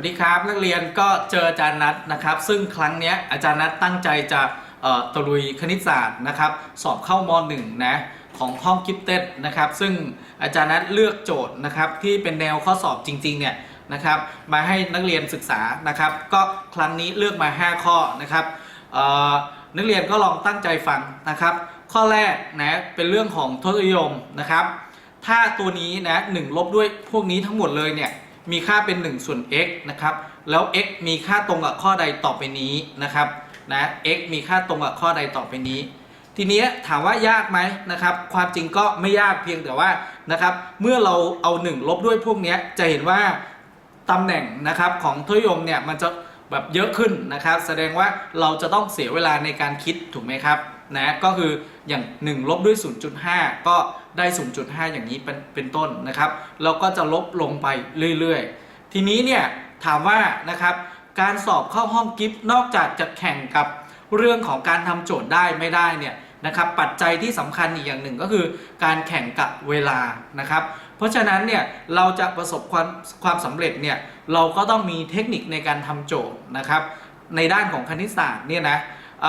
วัสดีครับนักเรียนก็เจออาจารย์นัทนะครับ ซึ่งครั้งนี้อาจารย์นัทตั้งใจจะตะลุยคณิตศาสตร์นะครับ สอบเข้ามหนึ่งนะของห้องกิฟเต็ดนะครับ ซึ่งอาจารย์นัทเลือกโจทย์นะครับที่เป็นแนวข้อสอบจริงๆเนี่ยนะครับมาให้นักเรียนศึกษานะครับ ก็ครั้งนี้เลือกมา 5 ข้อนะครับนักเรียนก็ลองตั้งใจฟังนะครับ ข้อแรกนะเป็นเรื่องของทศนิยมนะครับ ถ้าตัวนี้นะหนึ่งลบด้วยพวกนี้ทั้งหมดเลยเนี่ย มีค่าเป็น1ส่วน x นะครับ แล้ว x มีค่าตรงกับข้อใดต่อไปนี้นะครับนะ x มีค่าตรงกับข้อใดต่อไปนี้ ทีนี้ถามว่ายากไหมนะครับ ความจริงก็ไม่ยากเพียงแต่ว่านะครับ เมื่อเราเอา 1 ลบด้วยพวกนี้จะเห็นว่าตำแหน่งนะครับของทศนิยมเนี่ยมันจะแบบเยอะขึ้นนะครับ แสดงว่าเราจะต้องเสียเวลาในการคิดถูกไหมครับนะก็คืออย่าง 1 ลบด้วย 0.5 ก็ ได้ 0.5 อย่างนี้เป็นเป็นต้นนะครับเราก็จะลบลงไปเรื่อยๆ ทีนี้เนี่ยถามว่านะครับการสอบเข้าห้องกิฟต์นอกจากจะแข่งกับเรื่องของการทำโจทย์ได้ไม่ได้เนี่ยนะครับปัจจัยที่สำคัญอีกอย่างหนึ่งก็คือการแข่งกับเวลานะครับ เพราะฉะนั้นเนี่ยเราจะประสบความความสำเร็จเนี่ยเราก็ต้องมีเทคนิคในการทำโจทย์นะครับ ในด้านของคณิตศาสตร์เนี่ยนะเ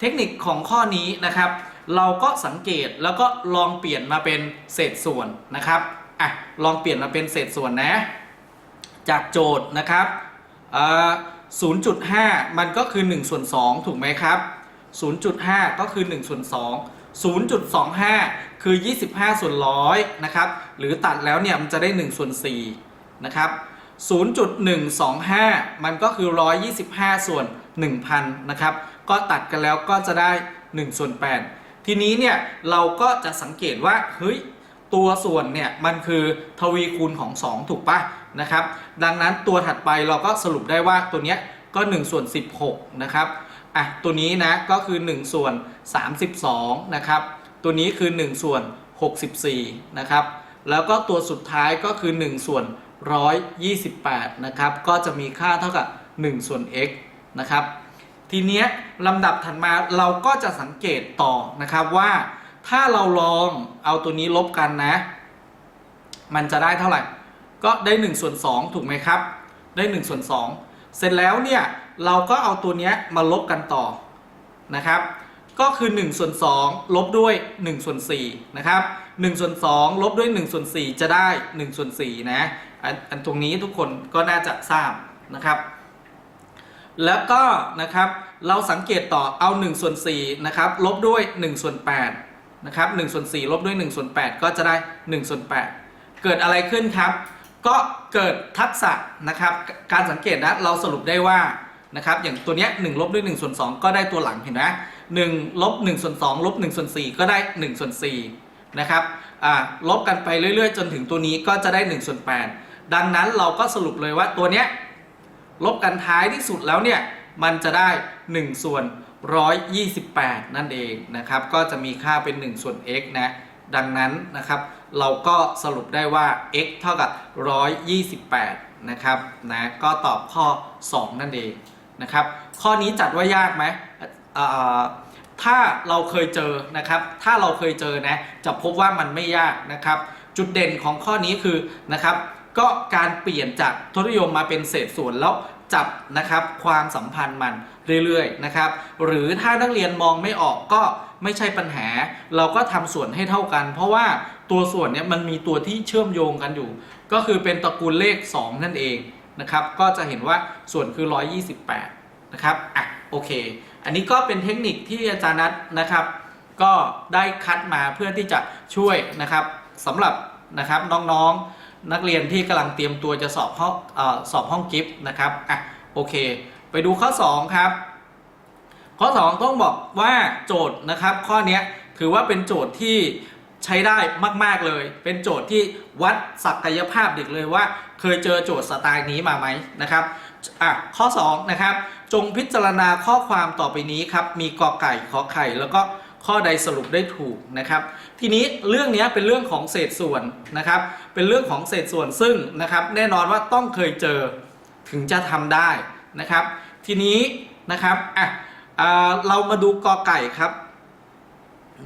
เทคนิคของข้อนี้นะครับ เราก็สังเกตแล้วก็ลองเปลี่ยนมาเป็นเศษส่วนนะครับอะลองเปลี่ยนมาเป็นเศษส่วนนะ จากโจทย์นะครับเอ่อ0.5 มันก็คือ1ส่วน2ถูกไหมครับ 0.5 ก็คือ1ส่วน2 0.25 คือ 25 ส่วนร้อยนะครับ หรือตัดแล้วเนี่ยมันจะได้ 1 ส่วน4นะครับ 0.125 มันก็คือ 125 ส่วน 1,000 นะครับ ก็ตัดกันแล้วก็จะได้ 1 ส่วน 8 ทีนี้เนี่ยเราก็จะสังเกตว่าเฮ้ยตัวส่วนเนี่ยมันคือทวีคูณของ 2 ถูกปะนะครับ ดังนั้นตัวถัดไปเราก็สรุปได้ว่าตัวเนี้ยก็1ส่วน16นะครับอะตัวนี้นะก็คือ1ส่วน32นะครับตัวนี้คือ1ส่วน64นะครับแล้วก็ตัวสุดท้ายก็คือ1ส่วน128นะครับก็จะมีค่าเท่ากับ1ส่วน x นะครับ ทีเนี้ยลำดับถัดมาเราก็จะสังเกตต่อนะครับว่า ถ้าเราลองเอาตัวนี้ลบกันนะ มันจะได้เท่าไหร่ ก็ได้1ส่วน2ถูกไหมครับ ได้1ส่วน2เสร็จแล้วเนี่ยเราก็เอาตัวเนี้ยมาลบกันต่อนะครับ ก็คือ1ส่วน2ลบด้วย1ส่วน4นะครับ1ส่วน2ลบด้วย1ส่วน4จะได้1ส่วน4นะอันอันตรงนี้ทุกคนก็น่าจะทราบนะครับ แล้วก็นะครับเราสังเกตต่อเอา1ส่วน4นะครับลบด้วย1ส่วน8นะครับ1ส่วน4ลบด้วย1ส่วน8ก็จะได้1ส่วน8เกิดอะไรขึ้นครับ ก็เกิดทักษะนะครับ การสังเกตนะเราสรุปได้ว่านะครับอย่างตัวเนี้ย1ลบด้วย1ส่วน2ก็ได้ตัวหลังเห็นไหม1ลบ1ส่วน2ลบ1ส่วน4ก็ได้1ส่วน4นะครับอ่าลบกันไปเรื่อยๆ จนถึงตัวนี้ก็จะได้1ส่วน8ดังนั้นเราก็สรุปเลยว่าตัวเนี้ย ลบกันท้ายที่สุดแล้วเนี่ยมันจะได้ 1 ส่วน 128 นั่นเองนะครับ ก็จะมีค่าเป็น 1 ส่วน x นะดังนั้นนะครับ เราก็สรุปได้ว่า x เท่ากับ 128 นะครับนะก็ตอบข้อ 2 นั่นเองนะครับ ข้อนี้จัดว่ายากไหมถ้าเราเคยเจอนะครับ ถ้าเราเคยเจอนะจะพบว่ามันไม่ยากนะครับ จุดเด่นของข้อนี้คือนะครับ ก็การเปลี่ยนจากทศนิยมมาเป็นเศษส่วนแล้วจับนะครับความสัมพันธ์มันเรื่อยๆนะครับ หรือถ้านักเรียนมองไม่ออกก็ไม่ใช่ปัญหา เราก็ทำส่วนให้เท่ากัน เพราะว่าตัวส่วนเนี้ยมันมีตัวที่เชื่อมโยงกันอยู่ ก็คือเป็นตระกูลเลข 2 นั่นเองนะครับ ก็จะเห็นว่าส่วนคือ 128 นะครับอะโอเค อันนี้ก็เป็นเทคนิคที่อาจารย์นัทนะครับ ก็ได้คัดมาเพื่อที่จะช่วยนะครับสำหรับนะครับน้องๆ นักเรียนที่กำลังเตรียมตัวจะสอบห้องอสอบห้องกิฟต์นะครับอะโอเค ไปดูข้อ 2 ครับ ข้อ 2 ต้องบอกว่าโจทย์นะครับ ข้อเนี้ยถือว่าเป็นโจทย์ที่ใช้ได้มาก ๆ เลย เป็นโจทย์ที่วัดศักยภาพเด็กเลยว่า เคยเจอโจทย์สไตล์นี้มาไหมนะครับอะข้อ 2 นะครับ จงพิจารณาข้อความต่อไปนี้ครับ มีกอไก่ขอไข่แล้วก็ ข้อใดสรุปได้ถูกนะครับ ทีนี้เรื่องนี้เป็นเรื่องของเศษส่วนนะครับ เป็นเรื่องของเศษส่วนซึ่งนะครับ แน่นอนว่าต้องเคยเจอถึงจะทำได้นะครับ ทีนี้นะครับอะอ่าเรามาดูกอไก่ครับ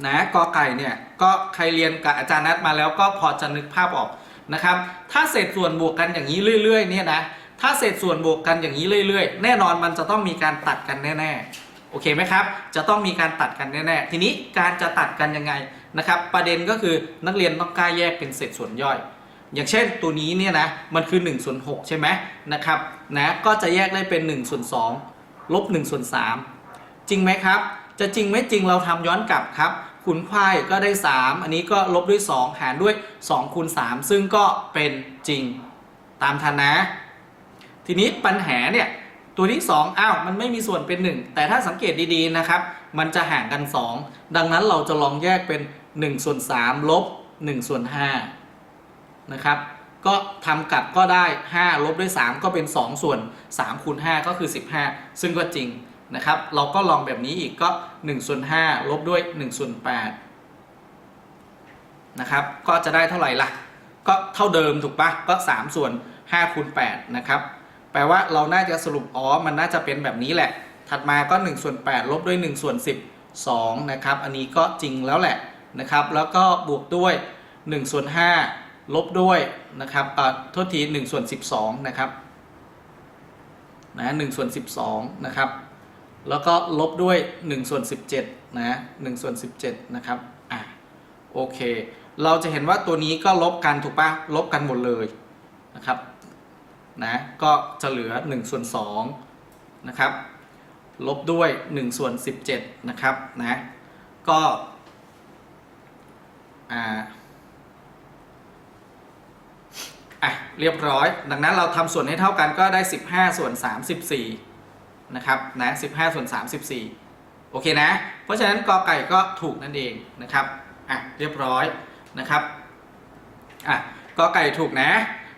นะกอไก่เนี่ยก็ใครเรียนกับอาจารย์นัดมาแล้วก็พอจะนึกภาพออกนะครับ ถ้าเศษส่วนบวกกันอย่างนี้เรื่อย ๆ เนี่ยนะถ้าเศษส่วนบวกกันอย่างนี้เรื่อย ๆ แน่นอนมันจะต้องมีการตัดกันแน่ ๆ โอเคไหมครับ จะต้องมีการตัดกันแน่ๆ ทีนี้การจะตัดกันยังไงนะครับ ประเด็นก็คือนักเรียนต้องกล้าแยกเป็นเศษส่วนย่อย อย่างเช่นตัวนี้เนี่ยนะ มันคือ1ส่วน6ใช่ไหมนะครับ นะ ก็จะแยกได้เป็น1ส่วน2ลบ1ส่วน3จริงไหมครับ จะจริงไม่จริงเราทำย้อนกลับครับคูณควายก็ได้ 3 อันนี้ก็ลบด้วย 2 หารด้วย2คูณ3ซึ่งก็เป็นจริงตามทันนะ ทีนี้ปัญหาเนี่ย ตัวที่ 2 อ้าว มันไม่มีส่วนเป็น 1 แต่ถ้าสังเกตดีๆนะครับ มันจะห่างกัน 2 ดังนั้นเราจะลองแยกเป็น 1 ส่วน 3 ลบ 1 ส่วน5นะครับ ก็ทำกลับก็ได้ 5 ลบด้วย 3 ก็เป็น 2 ส่วน3คูณ5ก็คือ 15 ซึ่งก็จริงนะครับ เราก็ลองแบบนี้อีกก็ 1 ส่วน 5 ลบด้วย 1 ส่วน8นะครับ ก็จะได้เท่าไหร่ล่ะ ก็เท่าเดิมถูกปะก็ 3 ส่วน5คูณ8นะครับ แปลว่าเราน่าจะสรุปอ๋อมันน่าจะเป็นแบบนี้แหละ ถัดมาก็1ส่วน8ลบด้วย1ส่วน10 2นะครับ อันนี้ก็จริงแล้วแหละนะครับ แล้วก็บวกด้วย1ส่วน5ลบด้วยนะครับอ่อโทษที1ส่วน12นะครับนะ1ส่วน12นะครับ แล้วก็ลบด้วย1ส่วน17นะ1ส่วน17นะครับ อะโอเค เราจะเห็นว่าตัวนี้ก็ลบกันถูกปะลบกันหมดเลยนะครับ นะก็จะเหลือ1ส่วน2นะครับลบด้วย1ส่วน17นะครับนะก็อ่าอะเรียบร้อย ดังนั้นเราทำส่วนให้เท่ากันก็ได้ 15 ส่วน 34นะครับนะ15 ส่วน 34 โอเคนะ เพราะฉะนั้นกอไก่ก็ถูกนั่นเองนะครับอะเรียบร้อยนะครับอะกอไก่ถูกนะ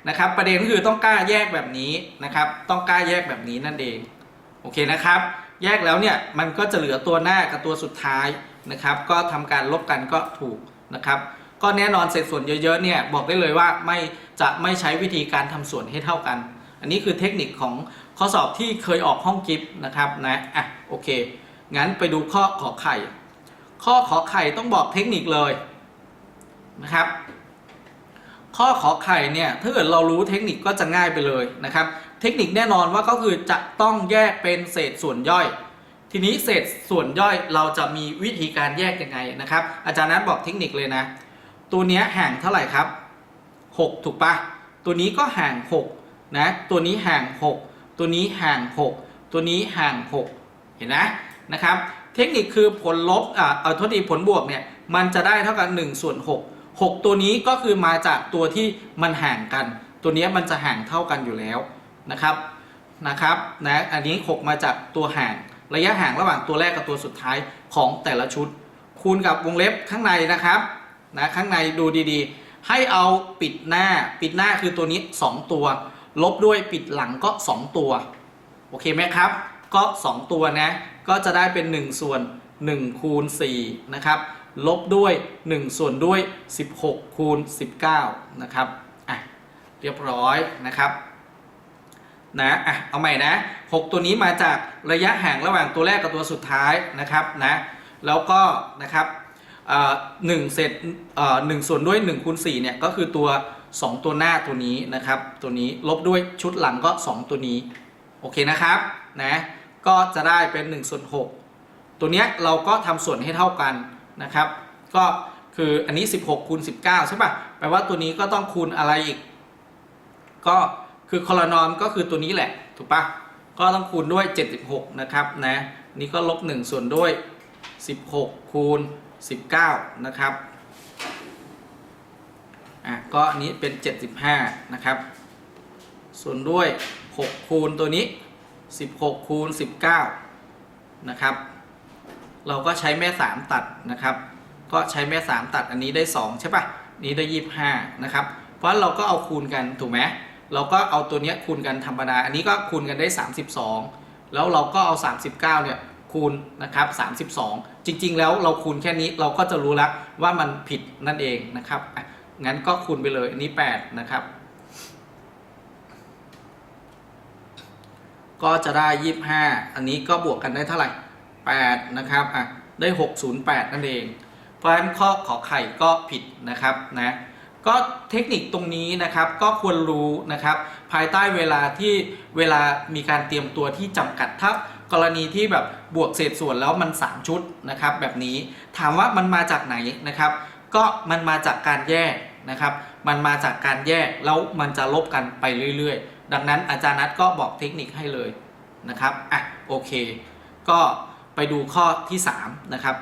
นะครับ ประเด็นก็คือต้องกล้าแยกแบบนี้นะครับ ต้องกล้าแยกแบบนี้นั่นเอง โอเคนะครับ แยกแล้วเนี่ยมันก็จะเหลือตัวหน้ากับตัวสุดท้ายนะครับ ก็ทำการลบกันก็ถูกนะครับ ก็แน่นอนเศษส่วนเยอะๆเนี่ยบอกได้เลยว่าไม่จะไม่ใช้วิธีการทำส่วนให้เท่ากัน อันนี้คือเทคนิคของข้อสอบที่เคยออกห้องกิฟต์นะครับนะอะโอเค งั้นไปดูข้อขอไข่ ข้อขอไข่ต้องบอกเทคนิคเลยนะครับ ข้อขอไข่เนี่ยถ้าเกิดเรารู้เทคนิคก็จะง่ายไปเลยนะครับ เทคนิคแน่นอนว่าก็คือจะต้องแยกเป็นเศษส่วนย่อย ทีนี้เศษส่วนย่อยเราจะมีวิธีการแยกยังไงนะครับ อาจารย์นั้นบอกเทคนิคเลยนะ ตัวนี้ห่างเท่าไหร่ครับ 6 ถูกปะตัวนี้ก็ห่าง6นะตัวนี้ห่าง 6 ตัวนี้ห่าง 6 ตัวนี้ห่าง 6 เห็นนะนะครับ เทคนิคคือผลลบอ่าเอาโทษทีผลบวกเนี่ยมันจะได้เท่ากับ1ส่วน6 6 ตัวนี้ก็คือมาจากตัวที่มันห่างกัน ตัวนี้มันจะห่างเท่ากันอยู่แล้วนะครับนะครับนะอันนี้ 6 มาจากตัวห่างระยะห่างระหว่างตัวแรกกับตัวสุดท้ายของแต่ละชุด คูณกับวงเล็บข้างในนะครับนะข้างในดูดีๆ ให้เอาปิดหน้าปิดหน้าคือตัวนี้ 2 ตัว ลบด้วยปิดหลังก็ 2 ตัว โอเคไหมครับ ก็ 2 ตัวนะก็จะได้เป็น 1 ส่วน1คูณ4นะครับ ลบด้วย 1 ส่วนด้วย 16 คูณ 19 นะครับ อะ เรียบร้อยนะครับ นะ อะ เอาใหม่นะ 6 ตัวนี้มาจากระยะห่างระหว่างตัวแรกกับตัวสุดท้ายนะครับนะ แล้วก็นะครับหนึ่งเศษหนึ่งส่วนด้วย1คูณ4เนี่ยก็คือตัว 2 ตัวหน้าตัวนี้นะครับ ตัวนี้ลบด้วยชุดหลังก็ 2 ตัวนี้ โอเคนะครับ นะ ก็จะได้เป็น1ส่วน6ตัวเนี้ยเราก็ทำส่วนให้เท่ากัน นะครับ ก็คืออันนี้ 16คูณ19 ใช่ปะแปลว่าตัวนี้ก็ต้องคูณอะไรอีก ก็คือคอลนอมก็คือตัวนี้แหละ ถูกปะก็ต้องคูณด้วย 76 นะครับนะนี่ก็ลบ 1 ส่วนด้วย 16คูณ19 นะครับอะก็อันนี้เป็น 75 นะครับ ส่วนด้วย 6 คูณตัวนี้ 16คูณ19 นะครับ เราก็ใช้แม่ 3 ตัดนะครับ ก็ใช้แม่ 3 ตัดอันนี้ได้ 2 ใช่ปะนี้ได้ 25 นะครับ เพราะเราก็เอาคูณกันถูกไหมเราก็เอาตัวเนี้ยคูณกันธรรมดา อันนี้ก็คูณกันได้ 32 แล้วเราก็เอา 39 เนี่ยคูณนะครับ 32 จริง ๆ แล้วเราคูณแค่นี้เราก็จะรู้แล้วว่ามันผิดนั่นเองนะครับ งั้นก็คูณไปเลยอันนี้ 8 นะครับ ก็จะได้ 25 อันนี้ก็บวกกันได้เท่าไหร่ 8นะครับอะได้ 608 นั่นเอง เพราะฉะนั้นข้อขอไข่ก็ผิดนะครับนะก็เทคนิคตรงนี้นะครับก็ควรรู้นะครับ ภายใต้เวลาที่เวลามีการเตรียมตัวที่จำกัดถ้ากรณีที่แบบบวกเศษส่วนแล้วมัน 3 ชุดนะครับแบบนี้ถามว่ามันมาจากไหนนะครับ ก็มันมาจากการแยกนะครับ มันมาจากการแยกแล้วมันจะลบกันไปเรื่อยๆ ดังนั้นอาจารย์นัทก็บอกเทคนิคให้เลยนะครับอะโอเค ก็ ไปดูข้อที่ 3 นะครับ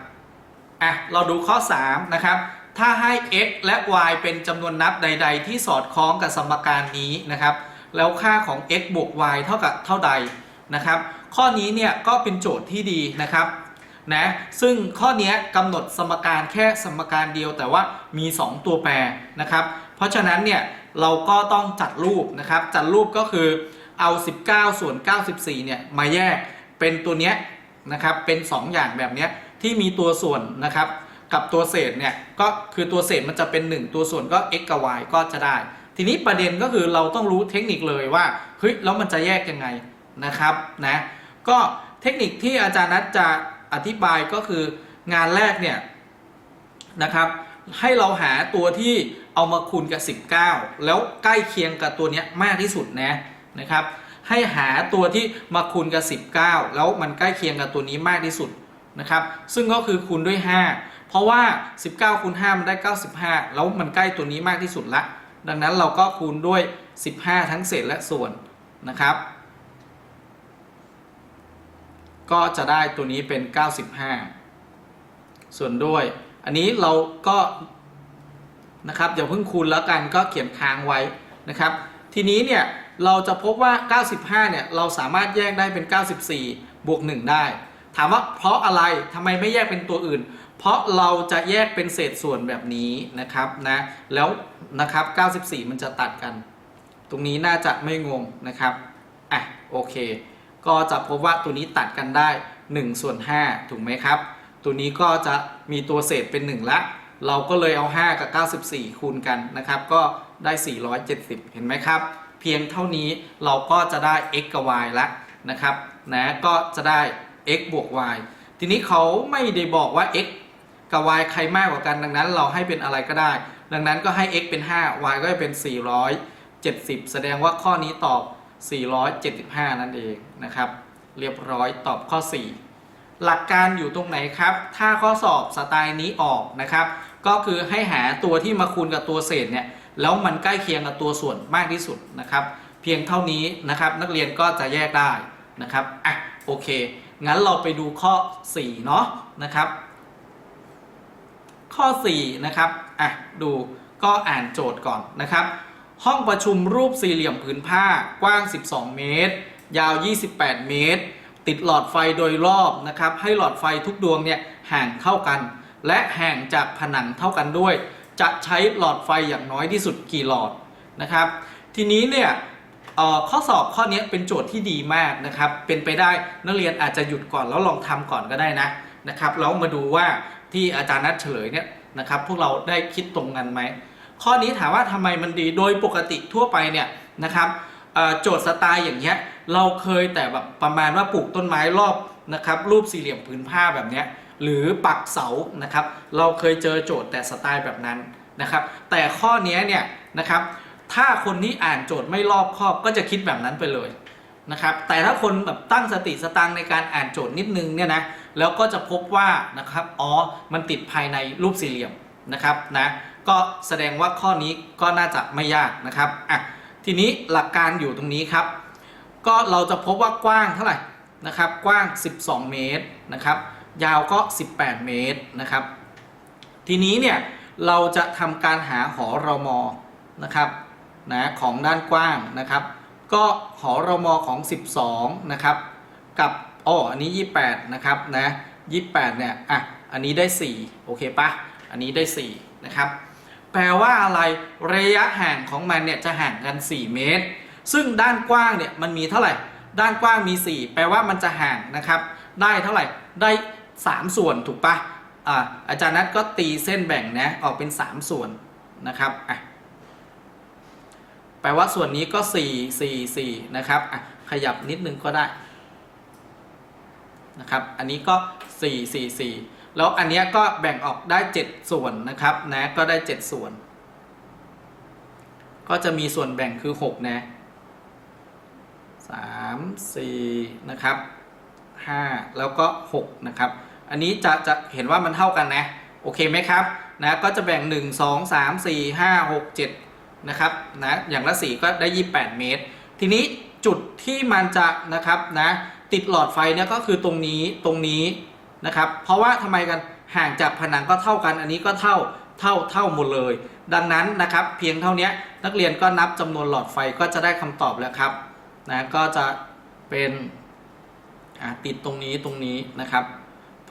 อะ เราดูข้อ 3 นะครับ ถ้าให้ x และ y เป็นจำนวนนับใด ๆ ที่สอดคล้องกับสมการนี้นะครับ แล้วค่าของ x บวก y เท่ากับเท่าใดนะครับ ข้อนี้เนี่ยก็เป็นโจทย์ที่ดีนะครับนะซึ่งข้อนี้กำหนดสมการแค่สมการเดียวแต่ว่ามี 2 ตัวแปรนะครับ เพราะฉะนั้นเนี่ยเราก็ต้องจัดรูปนะครับ จัดรูปก็คือเอา 19 ส่วน 94เนี่ยมาแยกเป็นตัวเนี้ย นะครับเป็น 2 อย่างแบบนี้ที่มีตัวส่วนนะครับกับตัวเศษเนี่ยก็คือตัวเศษมันจะเป็น 1 ตัวส่วนก็ x กับ y ก็จะได้ ทีนี้ประเด็นก็คือเราต้องรู้เทคนิคเลยว่าเฮ้ยแล้วมันจะแยกยังไงนะครับนะก็เทคนิคที่อาจารย์นัทจะอธิบายก็คืองานแรกเนี่ยนะครับให้เราหาตัวที่เอามาคูณกับ 19 แล้วใกล้เคียงกับตัวเนี้ยมากที่สุดนะนะครับ ให้หาตัวที่มาคูณกับ 19 แล้วมันใกล้เคียงกับตัวนี้มากที่สุดนะครับ ซึ่งก็คือคูณด้วย 5 เพราะว่า 19คูณ5มันได้ 95 แล้วมันใกล้ตัวนี้มากที่สุดละ ดังนั้นเราก็คูณด้วย 15 ทั้งเศษและส่วนนะครับ ก็จะได้ตัวนี้เป็น 95 ส่วนด้วย อันนี้เราก็นะครับอย่าเพิ่งคูณแล้วกันก็เขียนค้างไว้นะครับ ทีนี้เนี่ย เราจะพบว่า 95 เนี่ย เราสามารถแยกได้เป็น 94 บวก 1 ได้ ถามว่าเพราะอะไรทำไมไม่แยกเป็นตัวอื่น เพราะเราจะแยกเป็นเศษส่วนแบบนี้นะครับนะ แล้วนะครับ 94 มันจะตัดกัน ตรงนี้น่าจะไม่งงนะครับ อะ โอเค ก็จะพบว่าตัวนี้ตัดกันได้1ส่วน5ถูกไหมครับ ตัวนี้ก็จะมีตัวเศษเป็น 1 ละ เราก็เลยเอา 5 กับ 94 คูณกันนะครับ ก็ได้ 470 เห็นไหมครับ เพียงเท่านี้เราก็จะได้ x กับ y และนะครับนะก็จะได้ x บวก y ทีนี้เขาไม่ได้บอกว่า x กับ y ใครมากกว่ากันดังนั้น เราให้เป็นอะไรก็ได้ ดังนั้นก็ให้ x เป็น 5 y ก็จะเป็น 470 แสดงว่าข้อนี้ตอบ 475 นั่นเองนะครับ เรียบร้อยตอบข้อ 4 หลักการอยู่ตรงไหนครับ ถ้าข้อสอบสไตล์นี้ออกนะครับ ก็คือให้หาตัวที่มาคูณกับตัวเศษเนี่ย แล้วมันใกล้เคียงกับตัวส่วนมากที่สุดนะครับ เพียงเท่านี้นะครับนักเรียนก็จะแยกได้นะครับอะโอเค งั้นเราไปดูข้อ 4 เนาะนะครับ ข้อ 4 นะครับอะดูก็อ่านโจทย์ก่อนนะครับ ห้องประชุมรูปสี่เหลี่ยมผืนผ้ากว้าง 12 เมตร ยาว 28 เมตร ติดหลอดไฟโดยรอบนะครับ ให้หลอดไฟทุกดวงเนี่ยห่างเท่ากัน และห่างจากผนังเท่ากันด้วย จะใช้หลอดไฟอย่างน้อยที่สุดกี่หลอดนะครับ ทีนี้เนี่ยข้อสอบข้อนี้เป็นโจทย์ที่ดีมากนะครับ เป็นไปได้นักเรียนอาจจะหยุดก่อนแล้วลองทำก่อนก็ได้นะนะครับแล้วมาดูว่าที่อาจารย์นัดเฉลยเนี่ยนะครับ พวกเราได้คิดตรงกันไหมข้อนี้ถามว่าทำไมมันดีโดยปกติทั่วไปเนี่ยนะครับโจทย์สไตล์อย่างเงี้ยเราเคยแต่แบบประมาณว่าปลูกต้นไม้รอบนะครับรูปสี่เหลี่ยมผืนผ้าแบบเนี้ย หรือปักเสานะครับ เราเคยเจอโจทย์แต่สไตล์แบบนั้นนะครับ แต่ข้อนี้เนี่ยนะครับถ้าคนที่อ่านโจทย์ไม่รอบคอบก็จะคิดแบบนั้นไปเลยนะครับ แต่ถ้าคนแบบตั้งสติสตังในการอ่านโจทย์นิดนึงเนี่ยนะแล้วก็จะพบว่านะครับอ๋อมันติดภายในรูปสี่เหลี่ยมนะครับนะก็แสดงว่าข้อนี้ก็น่าจะไม่ยากนะครับอะทีนี้หลักการอยู่ตรงนี้ครับ ก็เราจะพบว่ากว้างเท่าไหร่นะครับ กว้าง 12 เมตรนะครับ ยาวก็ 18 เมตรนะครับ ทีนี้เนี่ยเราจะทำการหาหอรมอนะครับนะของด้านกว้างนะครับ ก็หอรมอของ 12 นะครับ กับอ๋ออันนี้ 28 นะครับนะ28 เนี่ยอะอันนี้ได้ 4 โอเคปะอันนี้ได้ 4 นะครับ แปลว่าอะไรระยะห่างของมันเนี่ยจะห่างกัน 4 เมตร ซึ่งด้านกว้างเนี่ยมันมีเท่าไหร่ ด้านกว้างมี 4 แปลว่ามันจะห่างนะครับ ได้เท่าไหร่ได้ 3 ส่วนถูกปะอ่าอาจารย์นัทก็ตีเส้นแบ่งนะออกเป็น 3 ส่วนนะครับอะแปลว่าส่วนนี้ก็ 4 4 4 นะครับอะขยับนิดนึงก็ได้นะครับอันนี้ก็ 4 4 4 แล้วอันเนี้ยก็แบ่งออกได้ 7 ส่วนนะครับนะก็ได้ 7 ส่วน ก็จะมีส่วนแบ่งคือ 6 นะ 3 4 นะครับ 5 แล้วก็ 6 นะครับ อันนี้จะจะเห็นว่ามันเท่ากันนะ โอเคไหมครับนะก็จะแบ่ง 1 2 3 4 5 6 7นะครับนะอย่างละ4ก็ได้ 28 เมตร ทีนี้จุดที่มันจะนะครับนะติดหลอดไฟเนี่ยก็คือตรงนี้ตรงนี้นะครับ เพราะว่าทำไมกันห่างจากผนังก็เท่ากัน อันนี้ก็เท่าเท่าเท่าหมดเลย ดังนั้นนะครับ เพียงเท่านี้นักเรียนก็นับจำนวนหลอดไฟก็จะได้คำตอบแล้วครับนะก็จะเป็นติดตรงนี้ตรงนี้นะครับ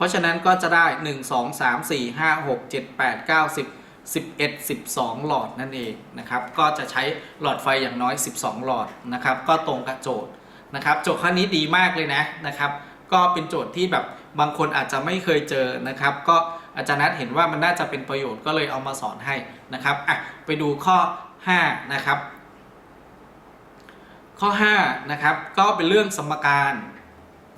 ราะฉะนั้นก็จะได้ 1 2 3 4 5 6 7 8 9 10 11 12 หลอดนั่นเองนะครับก็จะใช้หลอดไฟอย่างน้อย 12 หลอดนะครับก็ตรงกับโจทย์นะครับโจทย์ข้อนี้ดีมากเลยนะนะครับก็เป็นโจทย์ที่แบบบางคนอาจจะไม่เคยเจอนะครับก็อาจารย์นัทเห็นว่ามันน่าจะเป็นประโยชน์ก็เลยเอามาสอนให้นะครับอะไปดูข้อ 5 นะครับ ข้อ5นะครับก็เป็นเรื่องสมการ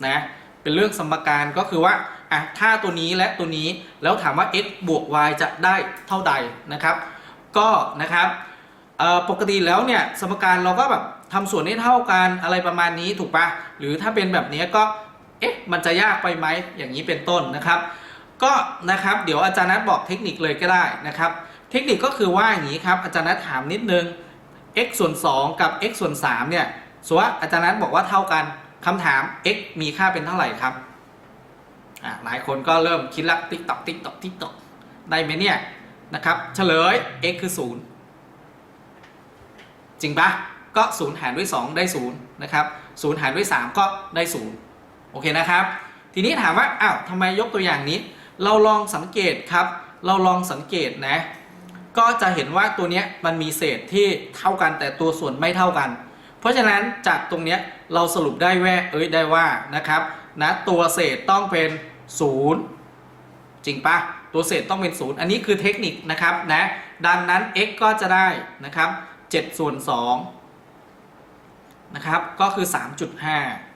นะเป็นเรื่องสมการก็คือว่า อะถ้าตัวนี้และตัวนี้แล้วถามว่า x บวก y จะได้เท่าใดนะครับ ก็นะครับปกติแล้วเนี่ยสมการเราก็แบบทำส่วนให้เท่ากันอะไรประมาณนี้ถูกปะหรือถ้าเป็นแบบนี้ก็เอ๊ะมันจะยากไปไหมอย่างนี้เป็นต้นนะครับ ก็นะครับเดี๋ยวอาจารย์นัทบอกเทคนิคเลยก็ได้นะครับ เทคนิคก็คือว่าอย่างนี้ครับอาจารย์นัทถามนิดนึง x ส่วน 2 กับ x ส่วน3เนี่ยสมมติว่าอาจารย์นัทบอกว่าเท่ากันคำถาม x มีค่าเป็นเท่าไหร่ครับ หลายคนก็เริ่มคิดละติ๊กตอกติ๊กตอกติ๊กตอกได้ไหมเนี่ยนะครับเฉลย x คือ 0 จริงปะก็ 0 หารด้วย 2 ได้ 0 นะครับ 0 หารด้วย 3 ก็ได้ 0 โอเคนะครับ ทีนี้ถามว่าอ้าวทำไมยกตัวอย่างนี้ เราลองสังเกตครับ เราลองสังเกตนะ ก็จะเห็นว่าตัวเนี้ยมันมีเศษที่เท่ากันแต่ตัวส่วนไม่เท่ากัน เพราะฉะนั้นจากตรงเนี้ยเราสรุปได้แว่เอ้ยได้ว่านะครับนะตัวเศษต้องเป็น 0จริงปะตัวเศษต้องเป็น0อันนี้คือเทคนิคนะครับนะดังนั้น x ก็จะได้นะครับ7ส่วน2นะครับก็คือ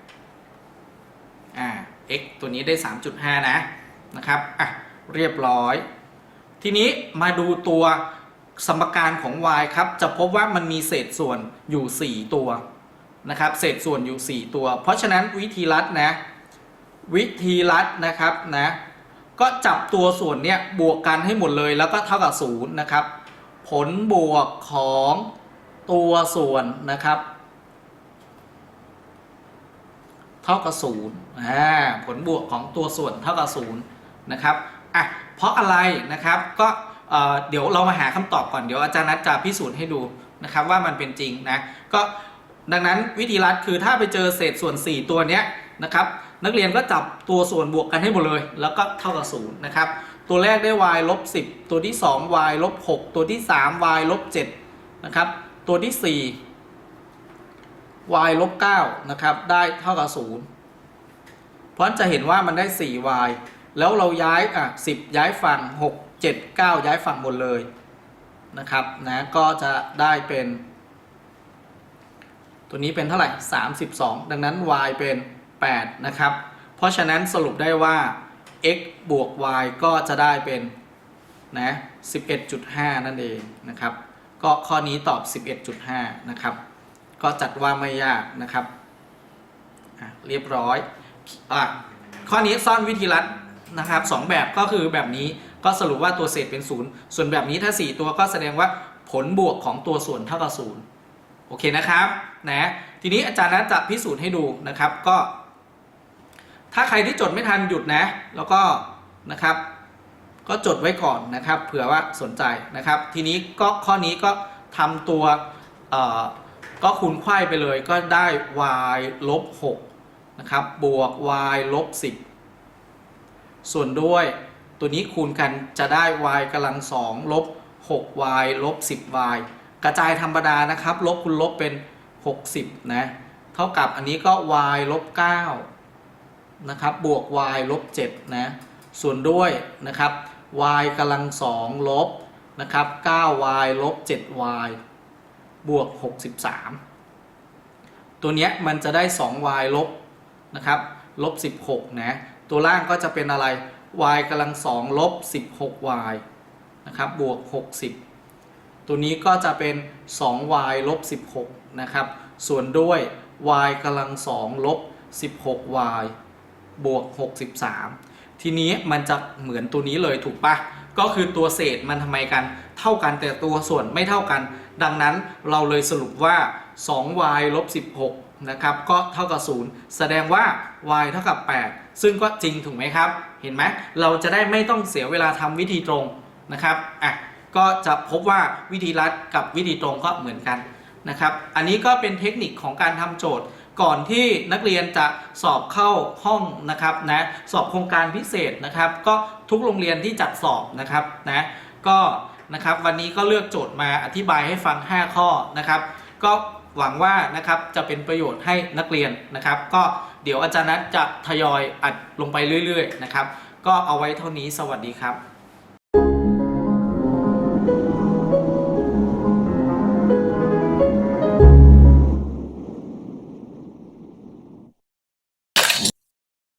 3.5อ่า x ตัวนี้ได้ 3.5 นะนะครับอะเรียบร้อย ทีนี้มาดูตัวสมการของ y ครับ จะพบว่ามันมีเศษส่วนอยู่ 4 ตัวนะครับ เศษส่วนอยู่ 4 ตัว เพราะฉะนั้นวิธีรัดนะ วิธีรัดนะครับนะก็จับตัวส่วนเนี้ยบวกกันให้หมดเลยแล้วก็เท่ากับ0นะครับ ผลบวกของตัวส่วนนะครับ เท่ากับ0อ่าผลบวกของตัวส่วนเท่ากับ0นะครับอะเพราะอะไรนะครับก็เอ่อเดี๋ยวเรามาหาคำตอบก่อนเดี๋ยวอาจารย์นัทจะพิสูจน์ให้ดูนะครับว่ามันเป็นจริงนะก็ดังนั้นวิธีรัดคือถ้าไปเจอเศษส่วน 4 ตัวเนี้ยนะครับ นักเรียนก็จับตัวส่วนบวกกันให้หมดเลย แล้วก็เท่ากับ0นะครับตัวแรกได้ y ลบ10 ตัวที่ 2 y ลบ6ตัวที่ 3 y ลบ7นะครับตัวที่ 4 y ลบ9นะครับได้เท่ากับ0เพราะฉะนั้นจะเห็นว่ามันได้ 4y แล้วเราย้ายอะ10 ย้ายฝั่ง 6 7 9 ย้ายฝั่งหมดเลยนะครับนะก็จะได้เป็น ตัวนี้เป็นเท่าไหร่ 32 ดังนั้น y เป็น 8 นะครับ เพราะฉะนั้นสรุปได้ว่า x บวก y ก็จะได้เป็นนะ11.5 นั่นเองนะครับ ก็ข้อนี้ตอบ 11.5 นะครับ ก็จัดว่าไม่ยากนะครับ เรียบร้อยอะข้อนี้ซ่อนวิธีรัดนะครับสองแบบก็คือแบบนี้ก็สรุปว่าตัวเศษเป็น 0 ส่วนแบบนี้ถ้า 4 ตัวก็แสดงว่าผลบวกของตัวส่วนเท่ากับ 0 โอเคนะครับนะทีนี้อาจารย์นัทจะพิสูจน์ให้ดูนะครับ ก็ ถ้าใครที่จดไม่ทันหยุดนะ แล้วก็นะครับ ก็จดไว้ก่อนนะครับ เผื่อว่าสนใจนะครับ ทีนี้ก็ข้อนี้ก็ทำตัวก็คูณไขว้ไปเลยก็ได้ y ลบ6นะครับ บวก y ลบ10 ส่วนด้วยตัวนี้คูณกันจะได้ y กำลัง2ลบ 6y ลบ 10y กระจายธรรมดานะครับ ลบคูณลบเป็น 60 นะ เท่ากับอันนี้ก็ y ลบ9 นะครับบวก y ลบ7นะส่วนด้วยนะครับ y กำลัง2ลบนะครับ 9y ลบ 7y บวก 63 ตัวเนี้ยมันจะได้ 2y ลบนะครับลบ 16 นะ ตัวล่างก็จะเป็นอะไร y กำลัง2ลบ 16y นะครับบวก 60 ตัวนี้ก็จะเป็น 2y ลบ 16 นะครับ ส่วนด้วย y กำลัง2ลบ 16y บวก 63 ทีนี้มันจะเหมือนตัวนี้เลยถูกปะก็คือตัวเศษมันทำไมกัน เท่ากันแต่ตัวส่วนไม่เท่ากัน ดังนั้นเราเลยสรุปว่า 2y ลบ 16 นะครับ ก็เท่ากับ 0 แสดงว่า y เท่ากับ 8 ซึ่งก็จริงถูกไหมครับ เห็นไหมเราจะได้ไม่ต้องเสียเวลาทำวิธีตรงนะครับอะก็จะพบว่าวิธีลัดกับวิธีตรงก็เหมือนกันนะครับ อันนี้ก็เป็นเทคนิคของการทำโจทย์ ก่อนที่นักเรียนจะสอบเข้าห้องนะครับนะสอบโครงการพิเศษนะครับ ก็ทุกโรงเรียนที่จัดสอบนะครับนะก็นะครับวันนี้ก็เลือกโจทย์มาอธิบายให้ฟัง 5 ข้อนะครับ ก็หวังว่านะครับจะเป็นประโยชน์ให้นักเรียนนะครับ ก็เดี๋ยวอาจารย์นัทจะทยอยอัดลงไปเรื่อย ๆ นะครับ ก็เอาไว้เท่านี้สวัสดีครับ